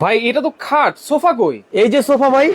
ভাই এটা তো খাট সোফা কই? এই যে সোফা ভাই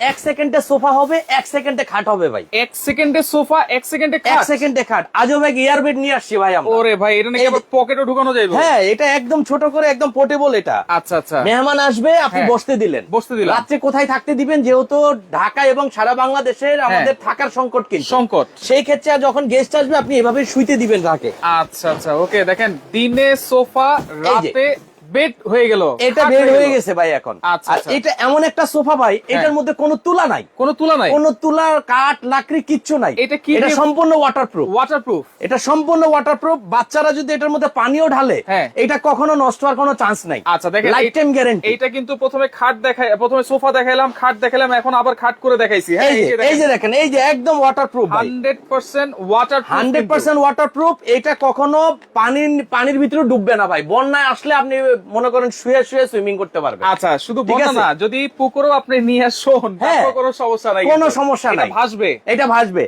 এক সেকেন্ডে সোফা হবে এক সেকেন্ডে খাট হবে ভাই। এক সেকেন্ডে সোফা এক সেকেন্ডে এক সেকেন্ডে খাট। আজও ভাই এয়ার বেড নিয়ে আসছি ভাই আমরা। ওরে ভাই এটা নাকি আবার যে- পকেটে ঢুকানো যাইবে? হ্যাঁ এটা একদম ছোট করে একদম পোর্টেবল এটা। আচ্ছা আচ্ছা। মেহমান আসবে আপনি হ্যাঁ। বসতে দিলেন। বসতে দিলাম। রাত্রে কোথায় থাকতে দিবেন যেহেতু ঢাকা এবং সারা বাংলাদেশের আমাদের থাকার সংকট কিন্তু। সংকট। সেই ক্ষেত্রে যখন গেস্ট আসবে আপনি এভাবে শুইতে দিবেন তাকে। আচ্ছা আচ্ছা ওকে দেখেন দিনে সোফা রাতে বেড হয়ে গেল। এটা বের হয়ে গেছে ভাই এখন। আচ্ছা, আর আচ্ছা। এটা এমন একটা সোফা ভাই এটার মধ্যে কোনো তুলা নাই। কোনো তুলা নাই? কোনো তুলা কাঠ লাকড়ি কিচ্ছু নাই। এটা কি এটা সম্পূর্ণ ওয়াটারপ্রুফ ওয়াটারপ্রুফ এটা সম্পূর্ণ ওয়াটারপ্রুফ বাচ্চারা যদি এটার মধ্যে পানিও ঢালে হ্যাঁ। এটা কখনো নষ্ট হওয়ার কোনো চান্স নাই। আচ্ছা দেখেন লাইফ টাইম গ্যারান্টি এইটা কিন্তু প্রথমে খাট দেখাই প্রথমে সোফা দেখাইলাম খাট দেখাইলাম এখন আবার খাট করে দেখাইছি। হ্যাঁ এই যে দেখেন। এই যে একদম ওয়াটারপ্রুফ ভাই। Hundred percent water hundred percent waterproof এটা কখনো পানির পানির ভিতরে ডুববে না ভাই। বন্যায় আসলে আপনি মনে করেন শুয়ে শুয়ে সুইমিং করতে পারবেন আচ্ছা শুধু না যদি পুকুরও আপনি নিয়ে আসুন হ্যাঁ। তারপর কোনো সমস্যা নাই কোনো সমস্যা নাই। ভাসবে। এটা ভাসবে।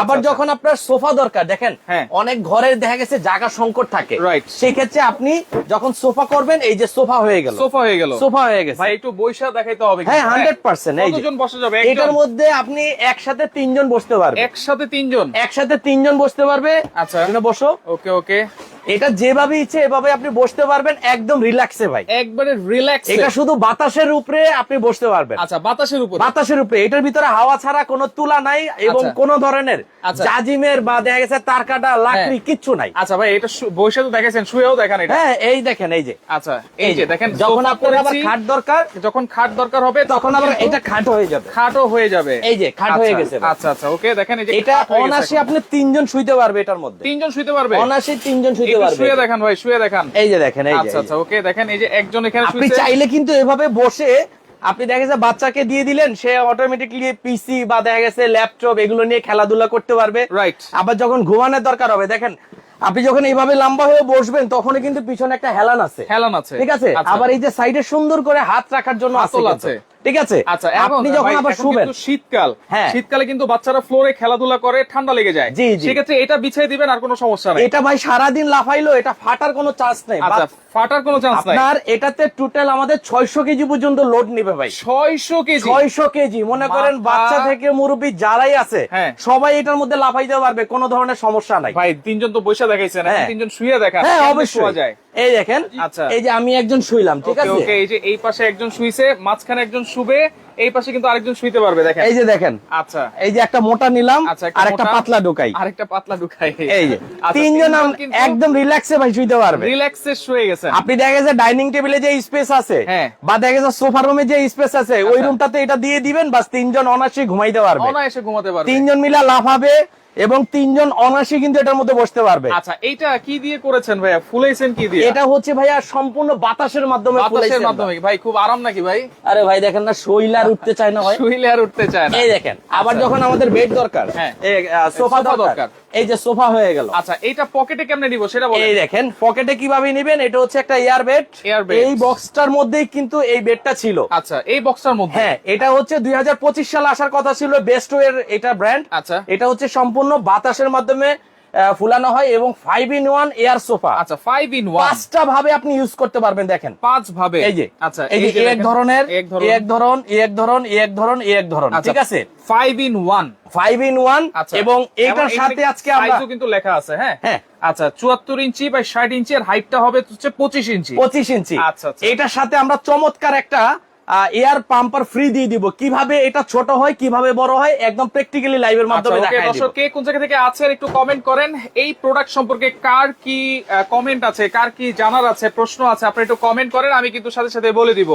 আবার আচ্ছা, যখন আপনার সোফা দরকার দেখেন হ্যাঁ। অনেক ঘরের দেখা গেছে জায়গা সংকট থাকে. সেই ক্ষেত্রে আপনি যখন সোফা করবেন এই যে সোফা হয়ে গেল। সোফা হয়ে গেল। সোফা হয়ে গেছে। ভাই একটু বৈশা দেখাইতে হবে হ্যাঁ কিন্তু, হান্ড্রেড পার্সেন্ট এই। কতজন বসা যাবে? এটার মধ্যে আপনি একসাথে তিনজন বসতে পারবেন। একসাথে তিনজন? একসাথে তিনজন বসতে পারবে। আচ্ছা। এখানে বসো। ওকে ওকে। এটা যেভাবে ইচ্ছে এভাবে আপনি বসতে পারবেন একদম রিল্যাক্সে ভাই। একবারে রিল্যাক্স এটা শুধু বাতাসের উপরে আপনি বসতে পারবেন। আচ্ছা বাতাসের উপর? বাতাসের উপরে এটার ভিতরে হাওয়া ছাড়া কোনো তুলা নাই এবং আচ্ছা। কোন ধরনের আচ্ছা। জাজিমের বা দেখা গেছে তার কাটা লাকড়ি হ্যাঁ। কিচ্ছু নাই। আচ্ছা ভাই এটা বৈশা তো দেখাইছেন শুয়েও দেখান এটা। হ্যাঁ এই দেখেন এই যে। আচ্ছা এই যে দেখেন যখন আপনার আবার খাট দরকার যখন খাট দরকার হবে তখন আবার এটা খাট হয়ে যাবে। খাটও হয়ে যাবে। এই যে খাট হয়ে আচ্ছা, গেছে আচ্ছা আচ্ছা ওকে দেখেন এই যে এটা অনাশি আপনি তিনজন শুইতে পারবে এটার মধ্যে। তিনজন শুইতে পারবে? অনাশি তিনজন শুইতে একটু পারবে। শুয়ে দেখান ভাই শুয়ে দেখান। এই যে দেখেন এই যে, আচ্ছা আচ্ছা ওকে দেখেন এই যে একজন এখানে আপনি চাইলে কিন্তু এভাবে বসে আপনি দেখা গেছে বাচ্চাকে দিয়ে দিলেন সে অটোমেটিকলি পিসি বা দেখা গেছে ল্যাপটপ এগুলো নিয়ে খেলাধুলা করতে পারবে। রাইট আবার যখন ঘুমানোর দরকার হবে দেখেন আপনি যখন এইভাবে লম্বা হয়ে বসবেন তখনই কিন্তু পিছনে একটা হেলান আছে। হেলান আছে। ঠিক আছে? আচ্ছা। আবার এই যে সাইডে সুন্দর করে হাত রাখার জন্য আসল আছে। ঠিক আছে? আচ্ছা আপনি যখন আবার শুবেন শীতকাল। হ্যাঁ। শীতকালে কিন্তু বাচ্চারা ফ্লোরে খেলাধুলা করে ঠান্ডা লেগে যায়। জি, জি। সেক্ষেত্রে এটা বিছিয়ে দিবেন আর কোনো সমস্যা নাই। এটা ভাই সারাদিন লাফাইলো এটা ফাটার কোনো চান্স নেই। আচ্ছা ফাটার কোনো চান্স নাই। আপনার এটাতে টোটাল আমাদের ছয়শো কেজি পর্যন্ত লোড নিবে ভাই। ছয়শো কেজি? ছয়শো কেজি। মনে করেন বাচ্চা থেকে মুরব্বী যারাই আছে হ্যাঁ। সবাই এটার মধ্যে লাফাইতে পারবে কোনো ধরনের সমস্যা নাই। ভাই তিনজন তো বসে দেখাইছেন হ্যাঁ। তিনজন শুয়ে দেখা হ্যাঁ অবশ্যই। শোয়া যায়? এই দেখেন আচ্ছা। এই যে আমি একজন শুইলাম ঠিক আছে? ওকে এই যে এই পাশে একজন শুইছে মাঝখানে একজন শুবে এই পাশে কিন্তু আরেকজন শুইতে পারবে দেখেন। এই যে দেখেন আচ্ছা। এই যে একটা মোটা নিলাম আচ্ছা আর একটা পাতলা ঢুকাই। আরেকটা পাতলা ঢুকাই। এই যে আচ্ছা, তিনজন একদম রিল্যাক্সে ভাই শুইতে পারবে। রিল্যাক্সে শুয়ে গেছেন। আপনি দেখা গেছে ডাইনিং টেবিলে যে স্পেস আছে হ্যাঁ। বা দেখা গেছে সোফা রুমে যে স্পেস আছে ওই আচ্ছা। রুমটাতে এটা দিয়ে দিবেন বাস তিনজন অনায়াসে ঘুমাইতে পারবে। অনায়াসে ঘুমাতে পারবে। তিনজন মিলা লাফাবে এবং তিনজন অনায়াসে কিন্তু এটার মধ্যে বসতে পারবে। আচ্ছা এটা কি দিয়ে করেছেন ভাইয়া? ফুলাইছেন কি দিয়ে? এটা হচ্ছে ভাইয়া সম্পূর্ণ বাতাসের মাধ্যমে বাতাসের মাধ্যমে। ভাই খুব আরাম নাকি ভাই? আরে ভাই দেখেন না শৈলার উঠতে চায় না ভাই। শুইলে আর উঠতে চায় না। এই দেখেন আবার যখন আমাদের বেড দরকার হ্যাঁ। সোফা দরকার। এই যে সোফা হয়ে গেল। আচ্ছা এইটা পকেটে কেমনে নিব সেটা বলেন। এই দেখেন পকেটে কীভাবে নেবেন এটা হচ্ছে একটা এয়ার বেড এয়ার বেড এই বক্সটার মধ্যেই কিন্তু এই বেডটা ছিল। আচ্ছা এই বক্সটার মধ্যে। হ্যাঁ এটা হচ্ছে 2025 সালে আসার কথা ছিল বেস্ট এর এটা ব্র্যান্ড আচ্ছা। এটা হচ্ছে সম্পূর্ণ বাতাসের মাধ্যমে ফুলানো হয় এবং five in one air sofa আচ্ছা ফাইভ ইন ওয়ান পাঁচটা ভাবে আপনি ইউজ করতে পারবেন দেখেন। পাঁচ ভাবে। এই যে আচ্ছা এই যে এক ধরনের এক ধরন। এক ধরন এক ধরন এক ধরন আচ্ছা, ঠিক আছে? Five in one five in one এবং এটার সাথে আজকে আমরা কিন্তু লেখা আছে হ্যাঁ? হ্যাঁ। আচ্ছা চুয়াত্তর ইঞ্চি বা ষাট ইঞ্চি আর হাইটটা হবে হচ্ছে পঁচিশ ইঞ্চি। পঁচিশ ইঞ্চি। আচ্ছা, আচ্ছা। এটার সাথে আমরা চমৎকার একটা এয়ার পাম্পার ফ্রি দিয়ে দিব। কীভাবে এটা ছোট হয় কীভাবে বড় হয় একদম প্র্যাকটিক্যালি লাইভের মাধ্যমে আচ্ছা, দেখাই দর্শক কে কোন জায়গা থেকে আছেন একটু কমেন্ট করেন। এই প্রোডাক্ট সম্পর্কে কার কি কমেন্ট আছে কার কি জানার আছে প্রশ্ন আছে আপনি একটু কমেন্ট করেন আমি কিন্তু সাথে সাথে বলে দিব।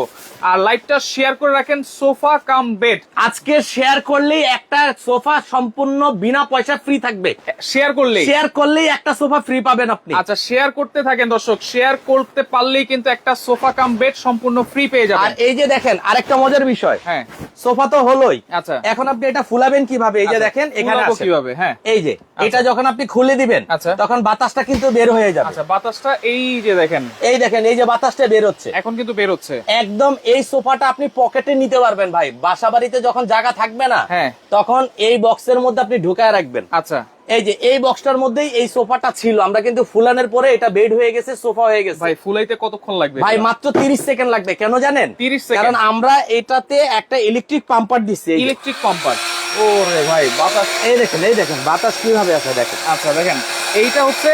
আর লাইভটা শেয়ার করে রাখেন সোফা কাম বেড আজকে শেয়ার করলেই একটা সোফা সম্পূর্ণ বিনা পয়সা ফ্রি থাকবে। শেয়ার করলেই? শেয়ার করলেই একটা সোফা ফ্রি পাবেন আপনি। আচ্ছা শেয়ার করতে থাকেন দর্শক শেয়ার করতে পারলেই কিন্তু একটা সোফা কাম বেড সম্পূর্ণ ফ্রি পেয়ে যাবেন। আর এই যে দেখেন আরেকটা মজার বিষয়। হ্যাঁ। সোফা তো হলোই। আচ্ছা। এখন আপনি এটা ফুলাবেন কীভাবে? এই যে আচ্ছা, দেখেন এখানে কীভাবে? হ্যাঁ। এই যে এটা যখন আপনি খুলে দিবেন আচ্ছা। তখন বাতাসটা কিন্তু বের হয়ে যাবে। আচ্ছা বাতাসটা এই যে দেখেন। এই দেখেন এই যে বাতাসটা বের হচ্ছে। এখন কিন্তু বের হচ্ছে। একদম এই সোফাটা আপনি পকেটে নিতে পারবেন ভাই। বাসা বাড়িতে যখন জায়গা থাকবে না হ্যাঁ। তখন এই বক্সের মধ্যে আপনি ঢুকায় রাখবেন। আচ্ছা। এই যে এই বক্সটার মধ্যেই এই সোফাটা ছিল। আমরা কিন্তু ফুলানের পরে এটা বেড হয়ে গেছে সোফা হয়ে গেছে। ভাই ফুলাইতে কতক্ষণ লাগবে ভাই মাত্র তিরিশ সেকেন্ড লাগবে কেন জানেন? 30 সেকেন্ড। কারণ আমরা এটাতে একটা ইলেকট্রিক পাম্পার যে। ইলেকট্রিক পাম্পার ওরে ভাই বাতাস। এই দেখেন এই দেখেন বাতাস কীভাবে আছে দেখেন। আচ্ছা দেখেন এইটা হচ্ছে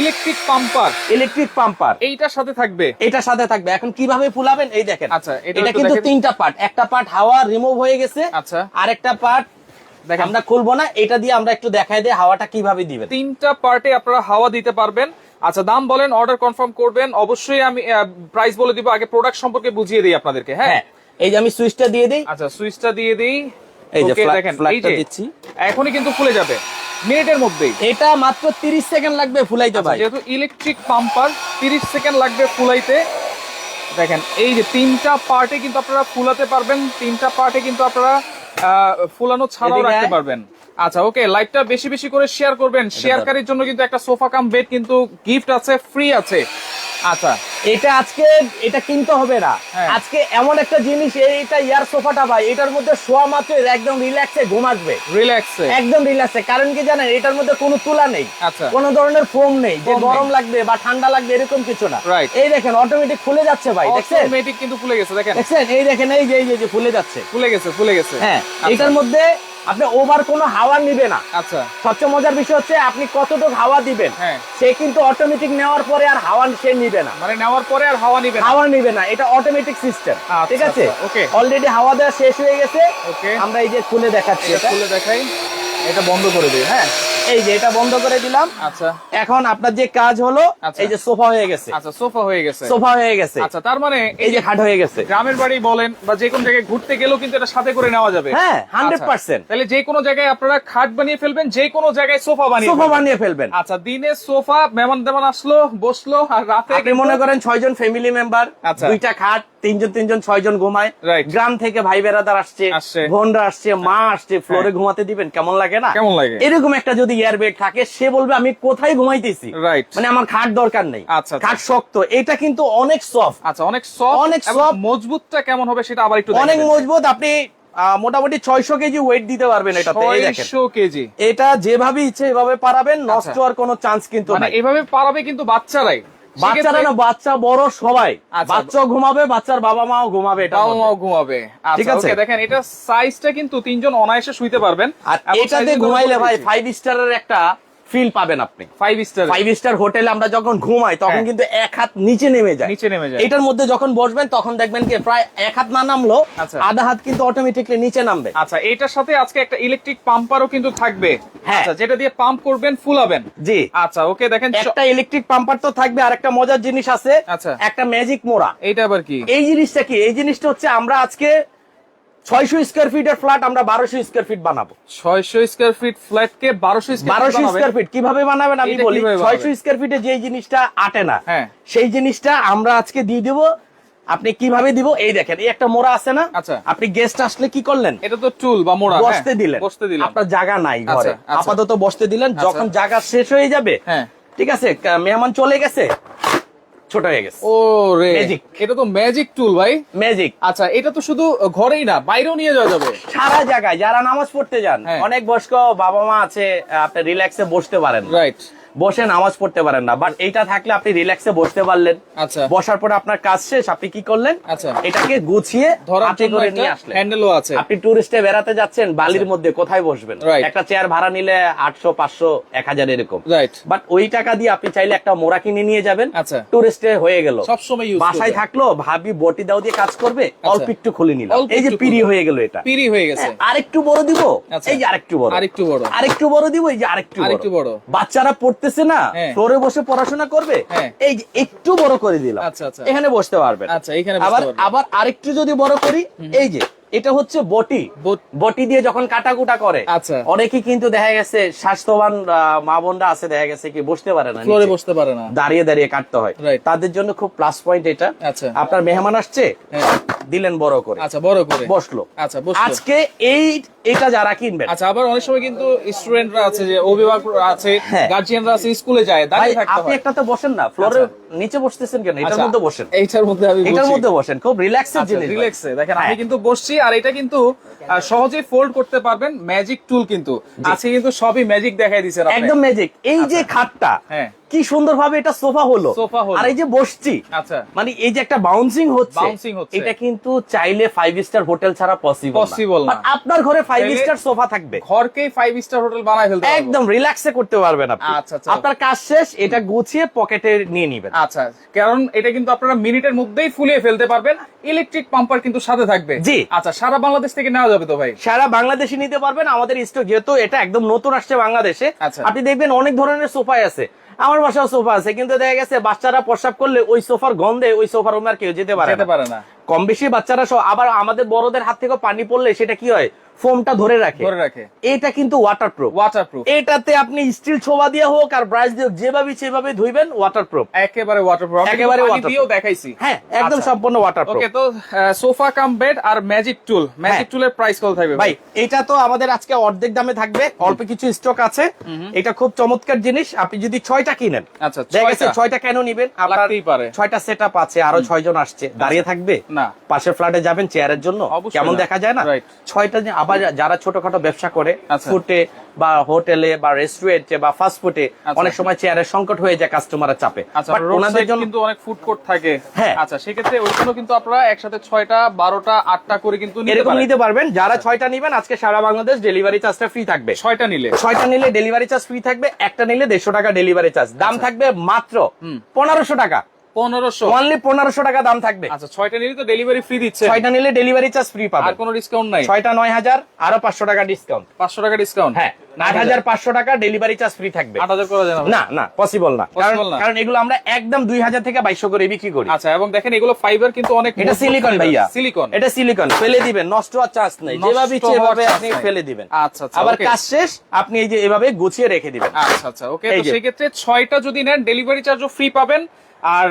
ইলেকট্রিক পাম্পার ইলেকট্রিক পাম্পার এইটার সাথে থাকবে? এটার সাথে থাকবে। এখন কীভাবে ফুলাবেন? এই দেখেন। আচ্ছা, এটা কিন্তু তিনটা পার্ট একটা পার্ট হাওয়া রিমুভ হয়ে গেছে আচ্ছা। আরেকটা পার্ট আমরা খুলবো না এটা দিয়ে আমরা একটু দেখাই দিই হাওয়াটা কীভাবে দিবেন। তিনটা পার্টে আপনারা হাওয়া দিতে পারবেন। আচ্ছা দাম বলেন অর্ডার কনফার্ম করবেন। অবশ্যই আমি প্রাইস বলে দিব আগে প্রোডাক্ট সম্পর্কে বুঝিয়ে দিই আপনাদেরকে হ্যাঁ? হ্যাঁ এই যে আমি সুইচটা দিয়ে দিই। আচ্ছা সুইচটা দিয়ে দিই। এই যে দেখেন দিচ্ছি। এখনই কিন্তু ফুলে যাবে মিনিটের মধ্যেই। এটা মাত্র 30 সেকেন্ড লাগবে ফুলাইতে আচ্ছা, ভাই। যেহেতু ইলেকট্রিক পাম্পার 30 সেকেন্ড লাগবে ফুলাইতে। দেখেন এই যে তিনটা পার্টে কিন্তু আপনারা ফুলাতে পারবেন তিনটা পার্টে কিন্তু আপনারা ফুলানো ছাড়াও রাখতে পারবেন। আচ্ছা ওকে লাইভটা বেশি বেশি করে শেয়ার করবেন। শেয়ারকারীর জন্য কিন্তু একটা সোফা কাম বেড কিন্তু গিফট আছে ফ্রি আছে। আচ্ছা এটা আজকে এটা কিনতে হবে না। হ্যাঁ। আজকে এমন একটা জিনিস এইটা ইয়ার সোফাটা ভাই এটার মধ্যে শোয়া মাত্র একদম রিল্যাক্সে ঘুম আসবে। রিল্যাক্সে একদম রিল্যাক্সে কারণ কি জানেন এটার মধ্যে কোনো তুলা নেই। আচ্ছা। কোনো ধরনের ফোম নেই। যে গরম লাগবে বা ঠান্ডা লাগবে এরকম কিছু না. এই দেখেন অটোমেটিক খুলে যাচ্ছে ভাই দেখছেন? অটোমেটিক কিন্তু ফুলে গেছে দেখেন? দেখছেন? এই দেখেন এই যে এই যে- যে ফুলে যাচ্ছে। ফুলে গেছে ফুলে গেছে। হ্যাঁ আচ্ছা, এটার মধ্যে আপনি ওভার কোনো হাওয়া নিবে না। আচ্ছা। সবচেয়ে মজার বিষয় হচ্ছে আপনি কতটুকু হাওয়া দিবেন হ্যাঁ। সে কিন্তু অটোমেটিক নেওয়ার পরে আর হাওয়া সে নিবে না। মানে নেওয়ার পরে আর হাওয়া নিবে না। হাওয়া নিবে না এটা অটোমেটিক সিস্টেম আচ্ছা, ঠিক আছে? ওকে অলরেডি হাওয়া দেওয়া শেষ হয়ে গেছে। ওকে আমরা এই যে খুলে দেখাচ্ছি এটা। খুলে দেখাই। এটা বন্ধ করে দিই হ্যাঁ। এই যে এটা বন্ধ করে দিলাম। আচ্ছা। এখন আপনার যে কাজ হলো আচ্ছা। এই যে সোফা হয়ে গেছে। আচ্ছা সোফা হয়ে গেছে। সোফা হয়ে গেছে। আচ্ছা তার মানে এই যে খাট হয়ে গেছে। গ্রামের বাড়ি বলেন বা যে কোনো জায়গায় ঘুরতে গেলেও কিন্তু এটা সাথে করে নেওয়া যাবে। হ্যাঁ, 100% আচ্ছা, তাহলে যে কোনো জায়গায় আপনারা খাট বানিয়ে ফেলবেন যে কোনো জায়গায় সোফা বানিয়ে সোফা বানিয়ে ফেলবেন। আচ্ছা দিনে সোফা মেহমান দেমান আসলো বসল আর রাতে আপনি মনে করেন ছয়জন ফ্যামিলি মেম্বার আচ্ছা। দুইটা খাট তিনজন তিনজন ছয়জন ঘুমায়। গ্রাম থেকে ভাই বেড়াদার আসছে। বোনরা আসছে মা আসছে ফ্লোরে ঘুমাতে দিবেন? কেমন লাগে না? কেমন লাগে? এরকম একটা যদি এয়ার বেড থাকে সে বলবে আমি কোথায় ঘুমাইতেছি. মানে আমার খাট দরকার নেই। আচ্ছা, আচ্ছা। খাট শক্ত। এটা কিন্তু অনেক সফট আচ্ছা অনেক সফট অনেক soft। মজবুতটা কেমন হবে সেটা আবার একটু অনেক মজবুত। আপনি মোটামুটি ছয়শো কেজি ওয়েট দিতে পারবেন এটাতে এই ছয়শো কেজি। এটা যেভাবে ইচ্ছে এভাবে পারাবেন নষ্ট হওয়ার কোনো চান্স কিন্তু মানে এভাবে পারাবে কিন্তু বাচ্চারাই। বাচ্চারা না বাচ্চা বড় সবাই আচ্ছা। বাচ্চা ঘুমাবে বাচ্চার বাবা মাও ঘুমাবে এটা বাবা মাও ঘুমাবে ঠিক আচ্ছা আছে? দেখেন এটা সাইজটা কিন্তু তিনজন অনায়াসে শুইতে পারবেন আর এটাতে ঘুমাইলে ভাই ফাইভ স্টারের একটা ফিল পাবেন আপনি। ফাইভ স্টার ফাইভ স্টার হোটেলে আমরা যখন ঘুমাই তখন হ্যাঁ। কিন্তু এক হাত নিচে নেমে যায়। নিচে নেমে যায়। এটার মধ্যে যখন বসবেন তখন দেখবেন কি প্রায় এক হাত না নামলো আচ্ছা। আধা হাত কিন্তু অটোমেটিকলি নিচে নামবে। আচ্ছা এটার সাথে আজকে একটা ইলেকট্রিক পাম্পারও কিন্তু থাকবে। হ্যাঁ। আচ্ছা যেটা দিয়ে পাম্প করবেন ফুলাবেন। জি। আচ্ছা ওকে দেখেন একটা ইলেকট্রিক পাম্পার তো থাকবে আর একটা মজার জিনিস আছে। আচ্ছা। একটা ম্যাজিক মোড়া। এইটা আবার কি? এই জিনিসটা কি? এই জিনিসটা হচ্ছে আমরা আজকে ছয়শো স্কোয়ার ফিটের ফ্ল্যাট আমরা বারোশো স্কোয়ার ফিট বানাবো। ছয়শো স্কোয়ার ফিট ফ্ল্যাট কে বারোশো বারোশো স্কোয়ার ফিট কীভাবে বানাবেন আমি বলি? ছয়শো স্কোয়ার ফিটে যে জিনিসটা আটে না হ্যাঁ। সেই জিনিসটা আমরা আজকে দিয়ে দিব। আপনি কীভাবে দিব? এই দেখেন এই একটা মোড়া আছে না? আচ্ছা। আপনি গেস্ট আসলে কি করলেন? এটা তো টুল বা মোড়া হ্যাঁ, বসতে দিলেন। বসতে দিলেন আপনার জায়গা নাই ঘরে। আচ্ছা, আচ্ছা। আপাতত বসতে দিলেন। আচ্ছা। যখন জায়গা শেষ হয়ে যাবে হ্যাঁ। ঠিক আছে? মেহমান চলে গেছে। ছোট হয়ে গেছে। ও রে ম্যাজিক এটা তো ম্যাজিক টুল ভাই। ম্যাজিক আচ্ছা এটা তো শুধু ঘরেই না বাইরেও নিয়ে যাওয়া যাবে। সারা জায়গায় যারা নামাজ পড়তে যান হ্যাঁ। অনেক বয়স্ক বাবা মা আছে আপনি রিল্যাক্সে বসতে পারেন রাইট বসে নামাজ পড়তে পারেন না। বাট এইটা থাকলে আপনি রিল্যাক্সে বসতে পারলেন। আচ্ছা। বসার পরে আপনার কাজ শেষ আপনি কি করলেন? আচ্ছা। এটাকে গুছিয়ে হাতে করে নিয়ে আসলেন। হ্যান্ডেলও আছে। আপনি টুরিস্টে বেড়াতে যাচ্ছেন বালির মধ্যে কোথায় বসবেন? একটা চেয়ার ভাড়া নিলে আটশো পাঁচশো এক হাজার এরকম। রাইট বাট ওই টাকা দিয়ে আপনি চাইলে একটা মোড়া কিনে নিয়ে যাবেন। আচ্ছা। টুরিস্টে হয়ে গেল। সবসময় ইউজ বাসায় থাকল ভাবি বটি দাও দিয়ে কাজ করবে আচ্ছা। অল্প একটু খুলে নিলাম এই যে পিড়ি হয়ে গেল এটা। পিরি হয়ে গেছে। হ্যাঁ, আরেকটু বড় দিব? আচ্ছা। এই যে আরেকটু বড়। আরেকটু বড়। আরেকটু বড় দিব এই যে আরেকটু আরেকটু বড়। বাচ্চারা পড়তেছে না হ্যাঁ। ফ্লোরে বসে পড়াশোনা করবে হ্যাঁ। এই একটু বড় করে দিলাম। আচ্ছা, আচ্ছা। এখানে বসতে পারবেন আচ্ছা, আবার আবার আরেকটু যদি বড় করি এই যে এটা হচ্ছে বটি। বটি দিয়ে যখন কাটাকুটা করে আচ্ছা। অনেকেই কিন্তু দেখা গেছে স্বাস্থ্যবান মা বোনরা আছে দেখা গেছে কি বসতে পারে না ফ্লোরে বসতে পারে না। দাঁড়িয়ে দাঁড়িয়ে কাটতে হয়। তাদের জন্য খুব প্লাস পয়েন্ট এটা। আচ্ছা। আপনার মেহমান আসছে হ্যাঁ। দিলেন বড় করে। আচ্ছা বড় করে। বসল। আচ্ছা আজকে এই এটা যারা কিনবেন। আচ্ছা আবার অনেক সময় কিন্তু স্টুডেন্টরা আছে যে অভিভাবক আছে হ্যাঁ। গার্জিয়ানরা আছে স্কুলে যায় দাঁড়িয়ে থাকতে আপনি হয় একটাতে বসেন না ফ্লোরের নিচে বসতেছেন কেন? এটার আচ্ছা, মধ্যে বসেন। এইটার মধ্যে আমি এটার মধ্যে বসেন খুব রিল্যাক্সের জিনিস রিল্যাক্সে দেখেন আমি হ্যাঁ। কিন্তু বসছি আর এটা কিন্তু আহ, সহজেই ফোল্ড করতে পারবেন ম্যাজিক টুল কিন্তু। আছে কিন্তু সবই ম্যাজিক দেখাই আপনি। একদম ম্যাজিক এই যে খাটটা হ্যাঁ। কি সুন্দর ভাবে এটা সোফা হলো। সোফা হলো। আর এই যে বসছি আচ্ছা। মানে এই যে একটা বাউন্সিং হচ্ছে Bouncing হচ্ছে। এটা কিন্তু চাইলে ফাইভ স্টার হোটেল ছাড়া পসিবল Possible না। আপনার ঘরে ফাইভ স্টার সোফা থাকবে। ঘরকেই ফাইভ স্টার হোটেল বানায় ফেলতে একদম রিল্যাক্সে করতে পারবেন আপনি। আচ্ছা, আচ্ছা। আপনার কাজ শেষ এটা গুছিয়ে পকেটে নিয়ে নিবেন। আচ্ছা কারণ এটা কিন্তু আপনারা মিনিটের মধ্যেই ফুলিয়ে ফেলতে পারবেন। ইলেকট্রিক পাম্পার কিন্তু সাথে থাকবে। জি। আচ্ছা সারা বাংলাদেশ থেকে নেওয়া যাবে তো ভাই? সারা বাংলাদেশে নিতে পারবেন। আমাদের স্টক যেহেতু এটা একদম নতুন আসছে বাংলাদেশে। আচ্ছা। আপনি দেখবেন অনেক ধরনের সোফাই আছে। আমার বাসায় সোফা আছে কিন্তু দেখা গেছে বাচ্চারা প্রসাব করলে ওই সোফার গন্ধে ওই সোফার রুমে আর কেউ যেতে পারে যেতে। পারে না কম বেশি বাচ্চারা সব আবার আমাদের বড়দের হাত থেকে পানি পড়লে সেটা কি হয় ফোমটা ধরে রাখে। ধরে রাখে। এটা কিন্তু ওয়াটার প্রুফ এটাতে আপনি স্টিল ছোবা দিয়ে হোক আর ব্রাশ দিয়ে যেভাবে সেভাবে ধুইবেন ওয়াটার প্রুফ একেবারে ওয়াটার প্রুফ একেবারে ওয়াটারপ্রুফ দেখাইছি। হ্যাঁ একদম আচ্ছা। সম্পূর্ণ ওয়াটার প্রুফ ওকে তো সোফা কাম বেড আর ম্যাজিক টুল ম্যাজিক টুলের প্রাইস কত থাকবে ভাই এটা তো আমাদের আজকে অর্ধেক দামে থাকবে। অল্প কিছু স্টক আছে। এটা খুব চমৎকার জিনিস। আপনি যদি 6টা কিনেন আচ্ছা দেখেছে 6টা কেন নেবেন? আপনারই পারে। 6টা সেটআপ আছে আরও 6 জন আসছে। দাঁড়িয়ে থাকবে? না। পাশের ফ্ল্যাটে যাবেন চেয়ারের জন্য? কেমন দেখা যায় না? 6টা আবার যারা ছোটখাটো ব্যবসা করে আচ্ছা। ফুটে বা হোটেলে বা রেস্টুরেন্টে বা ফাস্ট ফুডে আচ্ছা। অনেক সময় চেয়ারের সংকট হয়ে যায় কাস্টমারের চাপে। আচ্ছা ওনাদের জন্য কিন্তু অনেক ফুড কোর্ট থাকে। হ্যাঁ। আচ্ছা সেক্ষেত্রে ওইগুলো কিন্তু আপনারা একসাথে ছয়টা বারোটা আটটা করে কিন্তু নিতে এরকম নিতে পারবেন। যারা ছয়টা নিবেন আজকে সারা বাংলাদেশ ডেলিভারি চার্জটা ফ্রি থাকবে। ছয়টা নিলে। ছয়টা নিলে ডেলিভারি চার্জ ফ্রি থাকবে একটা নিলে দেড়শো টাকা ডেলিভারি চার্জ দাম। থাকবে মাত্র পনেরোশো টাকা। পনেরোশো। অনলি পনেরোশো টাকা দাম থাকবে। আচ্ছা ছয়টা নিলে তো ডেলিভারি ফ্রি দিচ্ছে। ছয়টা নিলে ডেলিভারি চার্জ ফ্রি আর কোনো ডিসকাউন্ট নাই। ছয়টা নয় হাজার আরও পাঁচশো টাকা ডিসকাউন্ট পাঁচশো টাকা ডিসকাউন্ট হ্যাঁ আট হাজার। পাঁচশো টাকা ডেলিভারি চার্জ ফ্রি থাকবে। আট হাজার করা যায় না পসিবল না কারণ এগুলো আমরা একদম দুই হাজার থেকে বাইশশো করে বিক্রি করি। আচ্ছা এবং দেখেন এগুলো ফাইবার কিন্তু অনেক এটা সিলিকন ভাইয়া। সিলিকন এটা সিলিকন ফেলে দিবেন নষ্ট হওয়ার চান্স নেই। যেভাবে ইচ্ছে এভাবে আপনি ফেলে দিবেন। আচ্ছা, আচ্ছা, আবার কাজ শেষ আপনি এই যে এভাবে গুছিয়ে রেখে দিবেন। আচ্ছা আচ্ছা ওকে তো। সেক্ষেত্রে ছয়টা যদি নেন ডেলিভারি চার্জও ফ্রি পাবেন। আর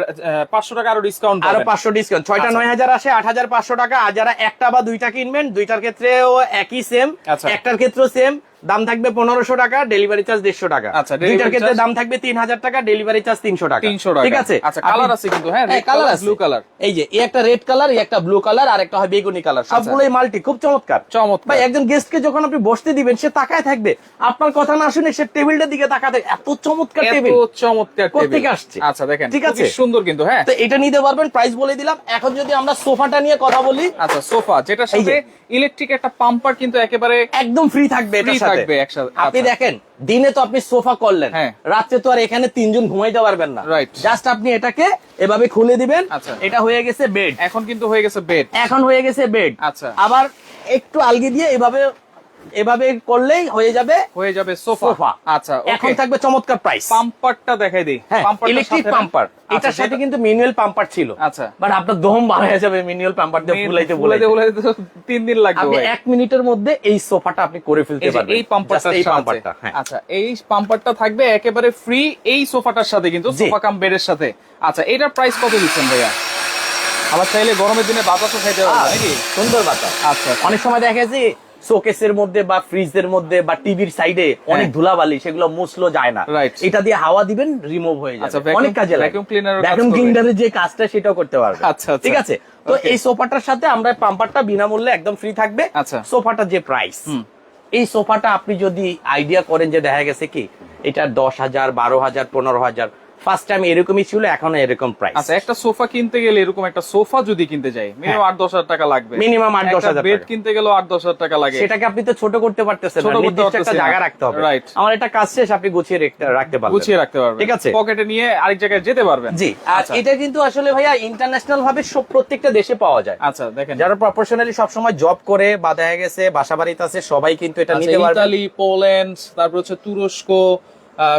পাঁচশো টাকা আরও ডিসকাউন্ট আরও পাঁচশো ডিসকাউন্ট ছয়টা আচ্ছা। নয় হাজার আসে আট হাজার পাঁচশো টাকা আর যারা একটা বা দুইটা কিনবেন দুইটার ক্ষেত্রেও একই সেম আচ্ছা। একটার ক্ষেত্রেও সেম দাম থাকবে পনেরোশো টাকা ডেলিভারি চার্জ দেড়শো টাকা। আচ্ছা, দুইটার ক্ষেত্রে দাম থাকবে তিন হাজার টাকা ডেলিভারি চার্জ তিনশো টাকা। তিনশো টাকা। ঠিক আছে? আচ্ছা কালার আছে কিন্তু হ্যাঁ কালার আছে। ব্লু কালার এই যে এই একটা রেড কালার একটা ব্লু কালার আর একটা হয় বেগুনি কালার সবগুলোই মাল্টি খুব চমৎকার। আচ্ছা। চমৎকার। ভাই একজন গেস্টকে যখন আপনি বসতে দিবেন সে তাকায় থাকবে। আপনার কথা না শুনে সে টেবিলটার দিকে তাকাতে এত চমৎকার এত টেবিল। চমৎকার কোত্থেকে টেবিল আসছে? আচ্ছা দেখেন ঠিক আছে? সুন্দর কিন্তু হ্যাঁ। তো এটা নিতে পারবেন প্রাইস বলে দিলাম। এখন যদি আমরা সোফাটা নিয়ে কথা বলি আচ্ছা সোফা যেটা। সাথে ইলেকট্রিক একটা পাম্পার কিন্তু একেবারে একদম ফ্রি থাকবে Free সাথে। আপনি আচ্ছা। দেখেন দিনে তো আপনি সোফা করলেন। হ্যাঁ। রাত্রে তো আর এখানে তিনজন ঘুমাইতে পারবেন না। রাইট জাস্ট আপনি এটাকে এভাবে খুলে দিবেন। আচ্ছা। এটা হয়ে গেছে বেড এখন কিন্তু হয়ে গেছে বেড এখন হয়ে গেছে বেড আচ্ছা। আবার একটু আলগি দিয়ে এভাবে এভাবে করলেই হয়ে যাবে হয়ে যাবে সোফা। সোফা। আচ্ছা এখন থাকবে চমৎকার প্রাইস পাম্পারটা দেখাই দিই। হ্যাঁ ইলেকট্রিক পাম্পার আচ্ছা, এটার সাথে কিন্তু ম্যানুয়াল পাম্পার ছিল। আচ্ছা। বাট আপনার দম বার হয়ে যাবে ম্যানুয়াল পাম্পার দিয়ে ফুলাইতে ফুলাইতে ফুলাইতে। ফুলাইতে তো তিন দিন লাগবে আপনি। এক মিনিটের মধ্যে এই সোফাটা আপনি করে ফেলতে পারবেন। এই পাম্পারটা এই পাম্পারটা হ্যাঁ। আচ্ছা এই পাম্পারটা থাকবে একেবারে ফ্রি এই সোফাটার সাথে কিন্তু সোফা কাম বেডের সাথে। আচ্ছা এটার প্রাইস কত দিচ্ছেন ভাইয়া? আবার চাইলে গরমের দিনে বাতাসও খাইতে পারবে নাকি? সুন্দর বাতাস। আচ্ছা অনেক সময় দেখা যায় শোকেসের মধ্যে বা ফ্রিজের মধ্যে বা টিভির সাইডে অনেক ধুলাবালি সেগুলো মুছলো যায় না। এটা দিয়ে হাওয়া দিবেন রিমুভ হয়ে আচ্ছা, যাবে। অনেক কাজে লাগে। ভ্যাকুম ক্লিনারের যে কাজটা সেটাও করতে পারবে। আচ্ছা, আচ্ছা। ঠিক আছে? তো এই সোফাটার সাথে আমরা পাম্পারটা বিনামূল্যে একদম ফ্রি থাকবে। আচ্ছা। সোফাটার যে প্রাইস এই সোফাটা আপনি যদি আইডিয়া করেন যে দেখা গেছে কি এটা দশ হাজার বারো হাজার পনেরো হাজার ফার্স্ট টাইম এরকমই ছিল এখন এরকম প্রাইস আচ্ছা একটা সোফা কিনতে গেলে এরকম একটা সোফা যদি কিনতে যাই মিনিমাম আট দশ হাজার টাকা লাগবে। মিনিমাম আট দশ হাজার বেড কিনতে গেলেও আট দশ হাজার টাকা লাগে। সেটাকে আপনি তো ছোট করতে পারতেছেন ছোট করতে একটা জায়গা রাখতে হবে। Right. আমার একটা কাজ শেষ আপনি গুছিয়ে রেখে- রাখতে পারবেন। গুছিয়ে রাখতে পারবেন। ঠিক আছে? পকেটে নিয়ে আরেক জায়গায় যেতে পারবেন। জি আর আচ্ছা। এটা কিন্তু আসলে ভাইয়া ইন্টারন্যাশনাল ভাবে সব প্রত্যেকটা দেশে পাওয়া যায়। আচ্ছা দেখেন। যারা প্রফেশনালি সবসময় জব করে বা দেখা গেছে বাসা বাড়িতে আছে সবাই কিন্তু এটা আচ্ছা, নিতে পারবে। ইতালি পোল্যান্ড তারপর হচ্ছে তুরস্ক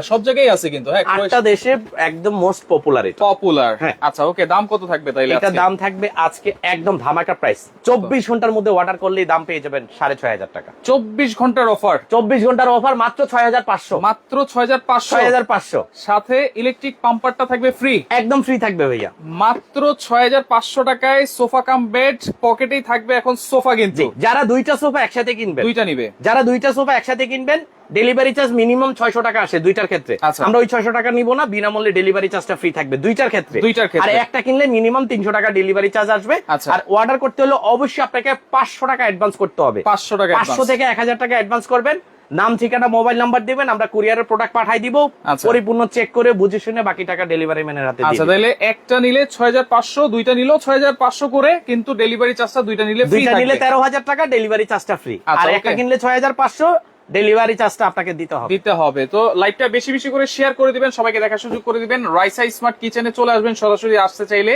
সব জায়গায় আছে কিন্তু হ্যাঁ আটটা দেশে একদম মোস্ট পপুলার এটা। পপুলার হ্যাঁ। আচ্ছা ওকে দাম কত থাকবে তাইলে এটা দাম থাকবে আজকে একদম ধামাকা প্রাইস চব্বিশ ঘণ্টার মধ্যে অর্ডার করলেই দাম পেয়ে যাবেন সাড়ে ছয় হাজার টাকা। চব্বিশ ঘণ্টার অফার চব্বিশ ঘণ্টার অফার মাত্র ছয় হাজার পাঁচশো। মাত্র ছয় হাজার পাঁচশো? ছয় হাজার পাঁচশো। সাথে ইলেকট্রিক পাম্পারটা থাকবে ফ্রি একদম ফ্রি থাকবে ভাইয়া। মাত্র ছয় হাজার পাঁচশো টাকায় সোফা কাম বেড পকেটেই থাকবে এখন সোফা কিন্তু। যারা দুইটা সোফা একসাথে কিনবেন দুইটা নিবে। যারা দুইটা সোফা একসাথে কিনবেন ডেলিভারি চার্জ মিনিমাম ছয়শো টাকা আসে দুইটার ক্ষেত্রে। আচ্ছা। আমরা ওই ছয়শো টাকা নিব না বিনামূল্যে ডেলিভারি চার্জটা ফ্রি থাকবে। দুইটার ক্ষেত্রে। দুইটার ক্ষেত্রে। আর একটা কিনলে মিনিমাম তিনশো টাকা ডেলিভারি চার্জ আসবে। আচ্ছা। আর অর্ডার করতে হলে অবশ্যই আপনাকে পাঁচশো টাকা অ্যাডভান্স করতে হবে। পাঁচশো টাকা পাঁচশো থেকে এক হাজার টাকা অ্যাডভান্স করবেন। নাম ঠিকানা মোবাইল নাম্বার দিবেন। আমরা কুরিয়ারের প্রোডাক্ট পাঠাই দিব। আচ্ছা। পরিপূর্ণ চেক করে বুঝে শুনে বাকি টাকা ডেলিভারি ম্যানের হাতে আচ্ছা তাহলে একটা নিলে ছয় হাজার পাঁচশো দুইটা নিলেও ছয় হাজার পাঁচশো করে কিন্তু ডেলিভারি চার্জটা দুইটা নিলে ফ্রি দুইটা নিলে তেরো হাজার টাকা ডেলিভারি চার্জটা ফ্রি আর একটা কিনলে ছয় হাজার পাঁচশো ডেলিভারি চার্জটা আপনাকে দিতে হবে। দিতে হবে। তো লাইভটা বেশি বেশি করে শেয়ার করে দিবেন সবাইকে দেখার সুযোগ করে দিবেন। রাইসা স্মার্ট কিচেনে চলে আসবেন সরাসরি আসতে চাইলে।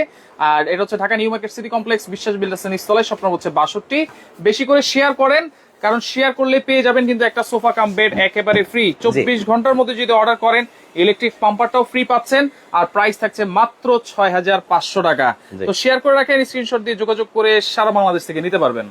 আর এটা হচ্ছে Dhaka New Market City Complex Biswas Builders নিস্তলায় স্বপ্ন হচ্ছে বাষট্টি। বেশি করে শেয়ার করেন কারণ শেয়ার করলে পেয়ে যাবেন কিন্তু একটা সোফা কাম বেড একেবারে ফ্রি চব্বিশ ঘণ্টার মধ্যে যদি অর্ডার করেন ইলেকট্রিক পাম্পারটাও ফ্রি পাচ্ছেন আর প্রাইস থাকছে মাত্র ছয় হাজার পাঁচশো টাকা। তো শেয়ার করে রাখেন স্ক্রিনশট দিয়ে যোগাযোগ করে সারা বাংলাদেশ থেকে নিতে পারবেন।